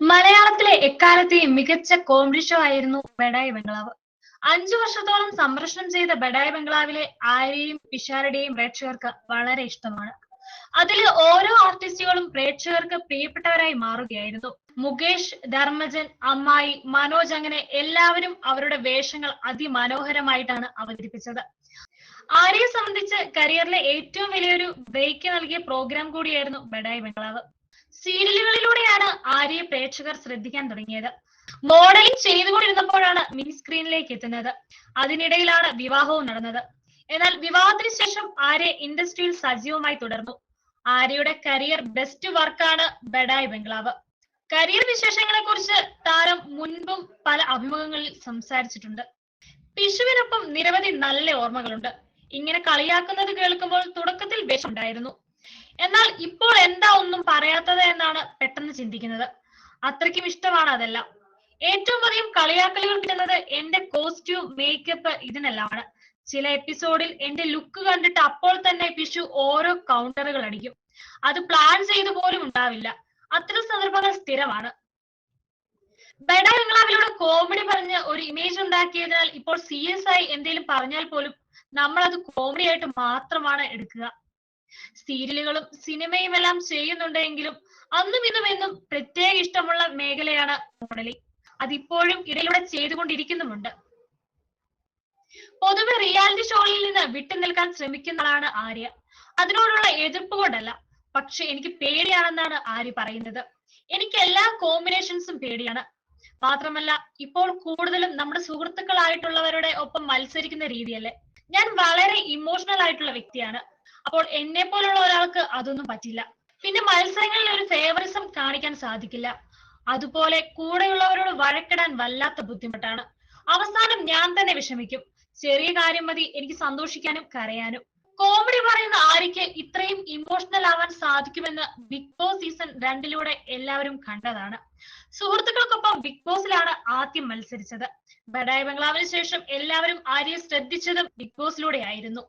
മലയാളത്തിലെ എക്കാലത്തെയും മികച്ച കോമഡി ഷോ ആയിരുന്നു ബഡായി ബംഗ്ലാവ്. അഞ്ചു വർഷത്തോളം സംരക്ഷണം ചെയ്ത ബഡായി ബംഗ്ലാവിലെ ആര്യയും പിഷാരുടെയും പ്രേക്ഷകർക്ക് വളരെ ഇഷ്ടമാണ്. അതിൽ ഓരോ ആർട്ടിസ്റ്റുകളും പ്രേക്ഷകർക്ക് പ്രിയപ്പെട്ടവരായി മാറുകയായിരുന്നു. മുകേഷ് ധർമ്മജൻ അമ്മായി മനോജ് അങ്ങനെ എല്ലാവരും അവരുടെ വേഷങ്ങൾ അതിമനോഹരമായിട്ടാണ് അവതരിപ്പിച്ചത്. ആര്യയെ സംബന്ധിച്ച് കരിയറിലെ ഏറ്റവും വലിയൊരു ബ്രേക്ക് നൽകിയ പ്രോഗ്രാം കൂടിയായിരുന്നു ബഡായി ബംഗ്ലാവ്. സീരിയലുകളിലൂടെയാണ് ആര്യ പ്രേക്ഷകർ ശ്രദ്ധിക്കാൻ തുടങ്ങിയത്. മോഡലിംഗ് ചെയ്തുകൊണ്ടിരുന്നപ്പോഴാണ് മിനി സ്ക്രീനിലേക്ക് എത്തുന്നത്. അതിനിടയിലാണ് വിവാഹവും നടന്നത്. എന്നാൽ വിവാഹത്തിന് ശേഷം ആര്യ ഇൻഡസ്ട്രിയിൽ സജീവമായി തുടർന്നു. ആര്യയുടെ കരിയർ ബെസ്റ്റ് വർക്കാണ് ബഡായ് ബംഗ്ലാവ്. കരിയർ വിശേഷങ്ങളെ കുറിച്ച് താരം മുൻപും പല അഭിമുഖങ്ങളിൽ സംസാരിച്ചിട്ടുണ്ട്. പിശുവിനൊപ്പം നിരവധി നല്ല ഓർമ്മകളുണ്ട്. ഇങ്ങനെ കളിയാക്കുന്നത് കേൾക്കുമ്പോൾ തുടക്കത്തിൽ വിഷമുണ്ടായിരുന്നു എന്നാൽ ഇപ്പോൾ എന്താ ഒന്നും പറയാത്തത് എന്നാണ് പെട്ടെന്ന് ചിന്തിക്കുന്നത്. അത്രയ്ക്കും ഇഷ്ടമാണ് അതെല്ലാം. ഏറ്റവും അധികം കളിയാക്കലുകൾ കിട്ടുന്നത് എന്റെ കോസ്റ്റ്യൂം മേക്കപ്പ് ഇതിനെല്ലാമാണ്. ചില എപ്പിസോഡിൽ എന്റെ ലുക്ക് കണ്ടിട്ട് അപ്പോൾ തന്നെ പിഷു ഓരോ കൗണ്ടറുകൾ അടിക്കും. അത് പ്ലാൻ ചെയ്തു പോലും ഉണ്ടാവില്ല. അത്തരം സന്ദർഭങ്ങൾ സ്ഥിരമാണ്. ബെഡ ബംഗ്ലാവിലൂടെ കോമഡി പറഞ്ഞ് ഒരു ഇമേജ് ഉണ്ടാക്കിയതിനാൽ ഇപ്പോൾ സീരിയസ് ആയി എന്തെങ്കിലും പറഞ്ഞാൽ പോലും നമ്മൾ അത് കോമഡി ആയിട്ട് മാത്രമാണ് എടുക്കുക. സീരിയലുകളും സിനിമയും എല്ലാം ചെയ്യുന്നുണ്ടെങ്കിലും അന്നും ഇന്നും എന്നും പ്രത്യേക ഇഷ്ടമുള്ള മേഖലയാണ് മോഡലിംഗ്. അതിപ്പോഴും ഇടയിലൂടെ ചെയ്തുകൊണ്ടിരിക്കുന്നുമുണ്ട്. പൊതുവെ റിയാലിറ്റി ഷോയിൽ നിന്ന് വിട്ടു നിൽക്കാൻ ശ്രമിക്കുന്നതാണ് ആര്യ. അതിനോടുള്ള എതിർപ്പ് കൊണ്ടല്ല പക്ഷെ എനിക്ക് പേടിയാണെന്നാണ് ആര്യ പറയുന്നത്. എനിക്ക് എല്ലാ കോമ്പിനേഷൻസും പേടിയാണ്. മാത്രമല്ല ഇപ്പോൾ കൂടുതലും നമ്മുടെ സുഹൃത്തുക്കളായിട്ടുള്ളവരുടെ ഒപ്പം മത്സരിക്കുന്ന രീതിയല്ലേ? ഞാൻ വളരെ ഇമോഷണൽ ആയിട്ടുള്ള വ്യക്തിയാണ്. അപ്പോൾ എന്നെ പോലുള്ള ഒരാൾക്ക് അതൊന്നും പറ്റില്ല. പിന്നെ മത്സരങ്ങളിൽ ഒരു ഫേവറിസം കാണിക്കാൻ സാധിക്കില്ല. അതുപോലെ കൂടെയുള്ളവരോട് വഴക്കിടാൻ വല്ലാത്ത ബുദ്ധിമുട്ടാണ്. അവസാനം ഞാൻ തന്നെ വിഷമിക്കും. ചെറിയ കാര്യം മതി എനിക്ക് സന്തോഷിക്കാനും കരയാനും. കോമഡി പറയുന്ന ആര്യയ്ക്ക് ഇമോഷണൽ ആവാൻ സാധിക്കുമെന്ന് ബിഗ് ബോസ് സീസൺ രണ്ടിലൂടെ എല്ലാവരും കണ്ടതാണ്. സുഹൃത്തുക്കൾക്കൊപ്പം ബിഗ് ബോസിലാണ് ആദ്യം മത്സരിച്ചത്. ബഡായ ബംഗ്ലാവിന് ശേഷം എല്ലാവരും ആര്യയെ ശ്രദ്ധിച്ചതും ബിഗ് ബോസിലൂടെ ആയിരുന്നു